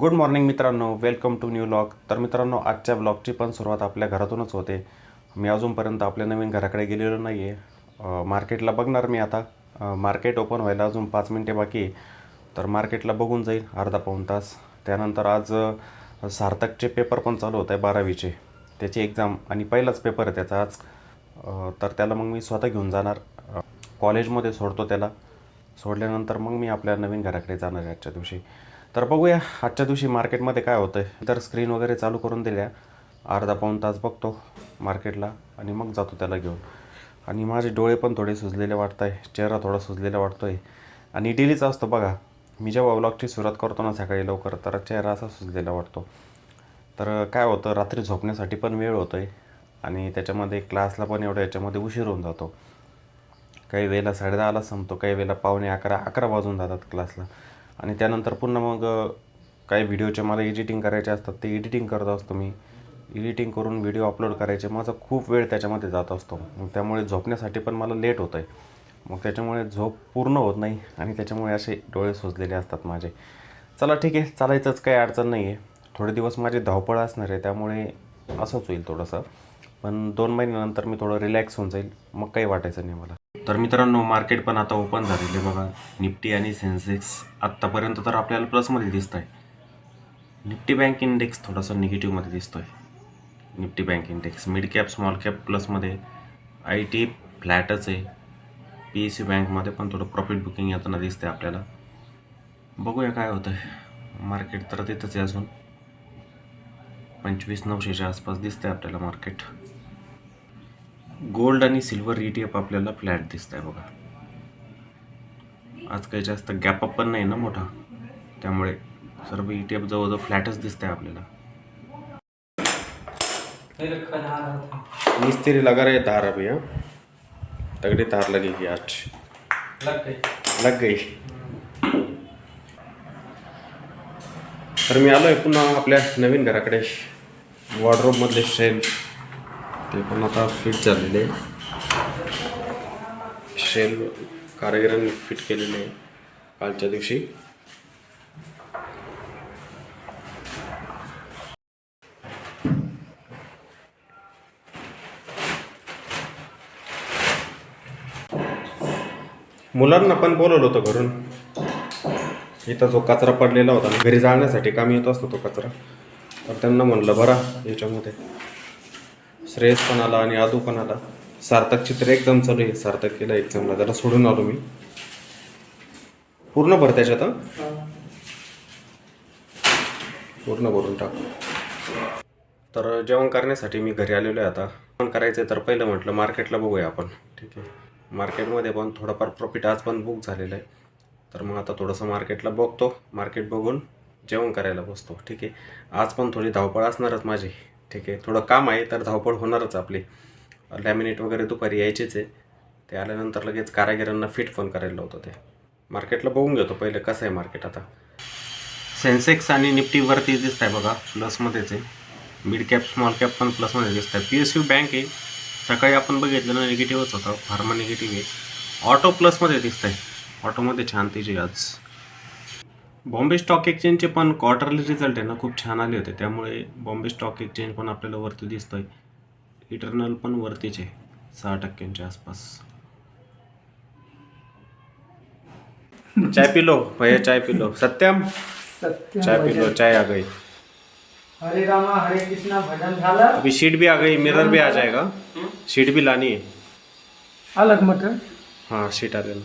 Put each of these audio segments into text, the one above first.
Good morning मित्रांनो. Welcome to new blog तर मित्रांनो आजच्या ब्लॉगची पण सुरुवात आपल्या घरातूनच होते. मी अजूनपर्यंत आपल्या नवीन घराकडे गेलेलो नाही आहे मार्केटला बघणार मी आता. मार्केट ओपन व्हायला अजून पाच मिनटे बाकी आहे. तर मार्केटला बघून जाईल अर्धा पाऊण तास. त्यानंतर आज सार्थकचे पेपर पण चालू होत आहे बारावीचे. त्याची एक्झाम आणि पहिलाच पेपर आहे त्याचा आज. तर त्याला मग मी स्वतः घेऊन जाणार. कॉलेजमध्ये सोडतो त्याला. सोडल्यानंतर मग मी आपल्या नवीन घराकडे जाणार आहे आजच्या दिवशी. तर बघूया आजच्या दिवशी मार्केटमध्ये काय होतं आहे तर स्क्रीन वगैरे चालू करून दिल्या. अर्धा पाऊण तास बघतो मार्केटला आणि मग जातो त्याला घेऊन. आणि माझे डोळे पण थोडे सुजलेले वाटत आहे चेहरा थोडा सुजलेला वाटतो आहे आणि डेलीच असतो बघा मी जेव्हा व्लॉगची सुरुवात करतो ना सकाळी लवकर तर चेहरा असा सुजलेला वाटतो. तर काय होतं रात्री झोपण्यासाठी पण वेळ होतो आहे आणि त्याच्यामध्ये क्लासला पण एवढं याच्यामध्ये उशीर होऊन जातो. काही वेळेला साडेदहाला संपतो काही वेळेला पावणे अकरा अकरा वाजून जातात क्लासला. आणि त्यानंतर पुन्हा मग काही व्हिडिओचे मला एडिटिंग करायचे असतात ते एडिटिंग करत असतो मी. एडिटिंग करून व्हिडिओ अपलोड करायचे. माझा खूप वेळ त्याच्यामध्ये जात असतो. मग त्यामुळे झोपण्यासाठी पण मला लेट होतं आहे मग त्याच्यामुळे झोप पूर्ण होत नाही आणि त्याच्यामुळे असे डोळे सुजलेले असतात माझे. चला ठीक आहे चालायचंच काही अडचण नाही आहे थोडे दिवस माझी धावपळ असणार आहे त्यामुळे असंच होईल थोडंसं. पण दोन महिन्यानंतर मी थोडं रिलॅक्स होऊन जाईल. मग काही वाटायचं नाही मला. तर मित्रांनो मार्केट पण आता ओपन झालेले बघा. निफ्टी आणि सेन्सेक्स आत्तापर्यंत तर आपल्याला प्लसमध्ये दिसत आहे निफ्टी बँक इंडेक्स थोडासा निगेटिव्हमध्ये दिसतो आहे Nifty bank index mid cap small cap प्लसमध्ये I T फ्लॅटच आहे. पी एस सी बँकमध्ये पण थोडं प्रॉफिट बुकिंग येताना दिसतंय आपल्याला. बघूया काय होतं आहे मार्केट तर तिथंच आहे अजून. पंचवीस नऊशेच्या आसपास दिसतंय आपल्याला मार्केट गोल्ड आणि सिल्वर ई टी एफ आपल्याला फ्लॅट दिसत आहे बघा. आज काही जास्त गॅप अप पण नाही ना मोठा. त्यामुळे सर्व ई टी एफ जवळजवळ फ्लॅटच दिसत आहे आपल्याला. मिस्त्री लगा रहे तार अभी हाँ? तगड़ी तार लगेगी आज लग गई लग गई. तर मी आलो आहे पुन्हा आपल्या नवीन घराकडे. वॉर्डरोबमधले शेल ते पण आता फिट झालेले शेल कारागिरांनी फिट केलेले आहे कालच्या दिवशी. मुलांना पण बोलवलं होतं घरून. इथं जो कचरा पडलेला होता घरी जाळण्यासाठी काम येत असतो तो कचरा. तर त्यांना म्हणलं बरा याच्यामध्ये. श्रेयस पण आला आणि आदू पण आला सार्थकची एक्झाम चालू आहे. सार्थक केला एक्झामला त्याला सोडून आलो मी. पूर्ण भर त्याच्यात पूर्ण भरून टाक. तर जेवण करण्यासाठी मी घरी आलेलो आहे आता. जेवण करायचं तर पहिलं म्हटलं मार्केटला बघूया आपण. ठीक आहे. मार्केटमध्ये पण थोडंफार प्रॉफिट आज पण बुक झालेलं आहे. तर मग आता थोडंसं मार्केटला बघतो. मार्केट बघून जेवण करायला बसतो. ठीक आहे. आज पण थोडी धावपळ असणारच माझी. ठीक आहे. थोडं काम आहे तर धावपळ होणारच आपली. लॅमिनेट वगैरे दुपारी यायचेच आहे. ते आल्यानंतर लगेच कारागिरांना फिट पण करायला होतं ते. मार्केटला बघून घेतो पहिले कसं आहे मार्केट आता. सेन्सेक्स आणि निफ्टीवरती दिसत आहे बघा प्लसमध्येच आहे. मिड कॅप स्मॉल कॅप पण प्लसमध्ये दिसत आहे पी एस यू बँक आहे. सकाळी आपण बघितलं ना निगेटिव्हच होता. फार्मा निगेटिव्ह आहे. ऑटो प्लसमध्ये दिसत आहे ऑटोमध्ये छान तिची आज. बॉम्बे स्टॉक एक्सचेंजचे पण क्वार्टरली रिझल्ट आहे ना खूप छान आले होते. त्यामुळे बॉम्बे स्टॉक एक्सचेंज पण आपल्याला वरती दिसतोय. इटर्नल पण वरतीच आहे सहा टक्क्यांच्या आसपास. चाय पी लो भैया चाय पी लो सत्यम सत्य चाय पी लो चाय आ गई. हरे रामा हरे कृष्णा भजन झालं. अभी शीट भी आ गई मिरर भी आ जाएगा. शीट भी लानी है. अलग मटर हाँ शीट आ गई.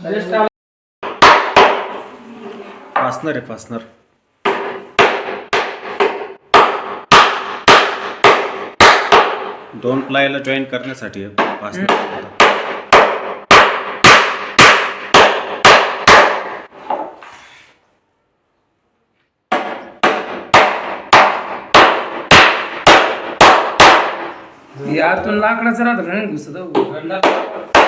हरे फासनर आहे फासनर दोन प्लायला जॉईन करण्यासाठी फासनर यातून लाकडाचं राहतं घुसत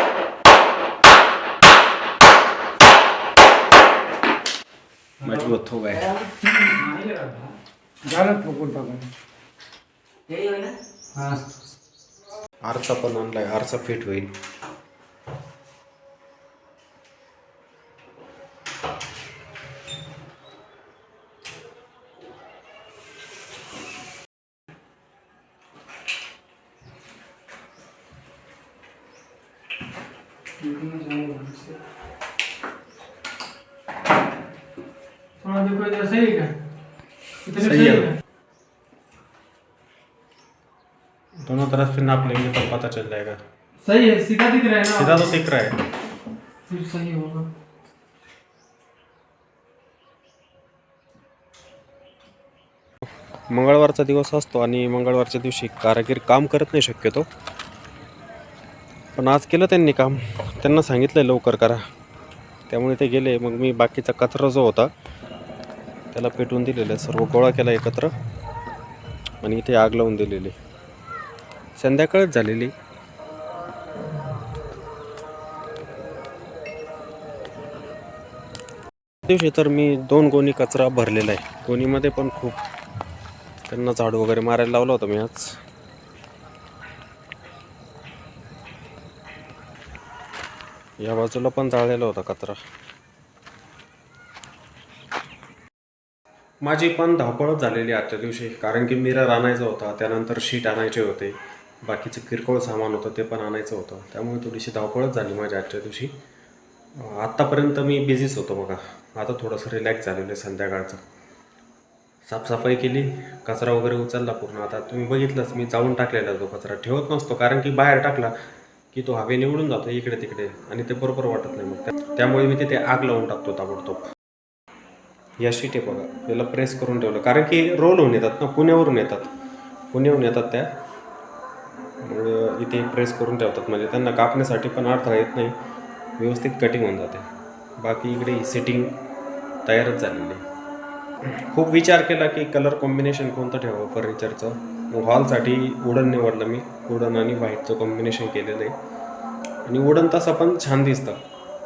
मजबूत हो गए। झालं ठोकून आरसा पण आणलाय आरसा फिट होईल. Thank you. थोड़ा देखो इधर सही है इधर सही है। है दोनों तरफ से नाप लेंगे तो पता चल जाएगा सही है सीधा दिख रहा है ना? सीधा तो दिख रहा है. फिर सही होगा. मंगळवारचा दिवस असतो आणि मंगळवारच्या दिवशी कारागीर काम करत नाही शक्यतो. पण आज केलं त्यांनी काम. त्यांना सांगितलं लवकर करा. त्यामुळे ते गेले. मग मी बाकीचा कचरा जो होता त्याला पेटवून दिलेलं आहे. सर्व गोळा केला एकत्र. आणि इथे आग लावून दिलेली संध्याकाळच झालेली. दिवशी तर मी दोन गोणी कचरा भरलेला आहे. गोणीमध्ये पण खूप त्यांना झाडू वगैरे मारायला लावला होता मी आज. या बाजूला पण जाळलेला होता कचरा. माझी पण धावपळच झालेली आजच्या दिवशी. कारण की मिरर आणायचा होता त्यानंतर शीट आणायचे होते. बाकीचं किरकोळ सामान होतं ते पण आणायचं होतं. त्यामुळे थोडीशी धावपळच झाली माझ्या आजच्या दिवशी. आत्तापर्यंत मी बिझीच होतो बघा. आता थोडंसं रिलॅक्स झालेलं आहे संध्याकाळचं. साफसफाई केली कचरा वगैरे उचलला पूर्ण. आता तुम्ही बघितलंच मी जाऊन टाकलेला तो कचरा. ठेवत नसतो कारण की बाहेर टाकला की तो हवेने उडून जातो इकडे तिकडे आणि ते बरोबर वाटत नाही मग. त्यामुळे मी तिथे आग लावून टाकतो ताबडतोब. या शीट आहे बघा. याला प्रेस करून ठेवलं. कारण की रोल होऊन येतात ना पुण्यावरून येतात. पुण्याहून येतात त्या. मग इथे प्रेस करून ठेवतात. म्हणजे त्यांना कापण्यासाठी पण अडथळा येत नाही. व्यवस्थित कटिंग होऊन जाते. बाकी इकडे सेटिंग तयारच झालेली आहे. खूप विचार केला की कलर कॉम्बिनेशन कोणतं ठेवावं फर्निचरचं मग हॉलसाठी वुडन निवडलं मी. वुडन आणि व्हाईटचं कॉम्बिनेशन केलेलं आहे. आणि वुडन तसं पण छान दिसतं.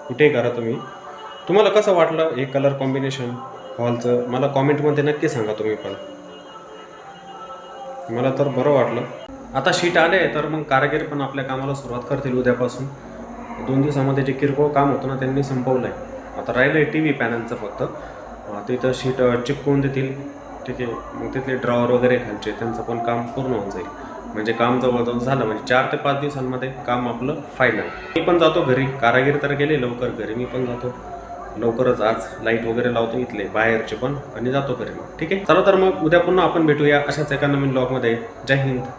कुठेही करा तुम्ही. तुम्हाला कसं वाटलं हे कलर कॉम्बिनेशन हॉलचं मला कॉमेंटमध्ये नक्की सांगा तुम्ही पण. मला तर बरं वाटलं. आता शीट आले तर मग कारागीर पण आपल्या कामाला सुरुवात करतील उद्यापासून. दोन दिवसामध्ये जे किरकोळ काम होतं ना त्यांनी संपवलं आहे आता राहिलं आहे टी व्ही पॅनलचं फक्त तिथं शीट चिपकवून देतील. ठीक आहे मग तिथले ड्रॉवर वगैरे खालचे त्यांचं पण काम पूर्ण होऊन जाईल. म्हणजे काम जवळजवळ झालं म्हणजे चार ते पाच दिवसांमध्ये काम आपलं फायनल मी पण जातो घरी. कारागीर तर गेले लवकर घरी. मी पण जातो. लवकरच आज लाइट वगैरे लावतो इथले बाहेरचे पण आणि जातो घरी. मग ठीक आहे? चला तर मग उद्या पुन्हा आपण भेटूया अशाच एका नवीन ब्लॉगमध्ये जय हिंद.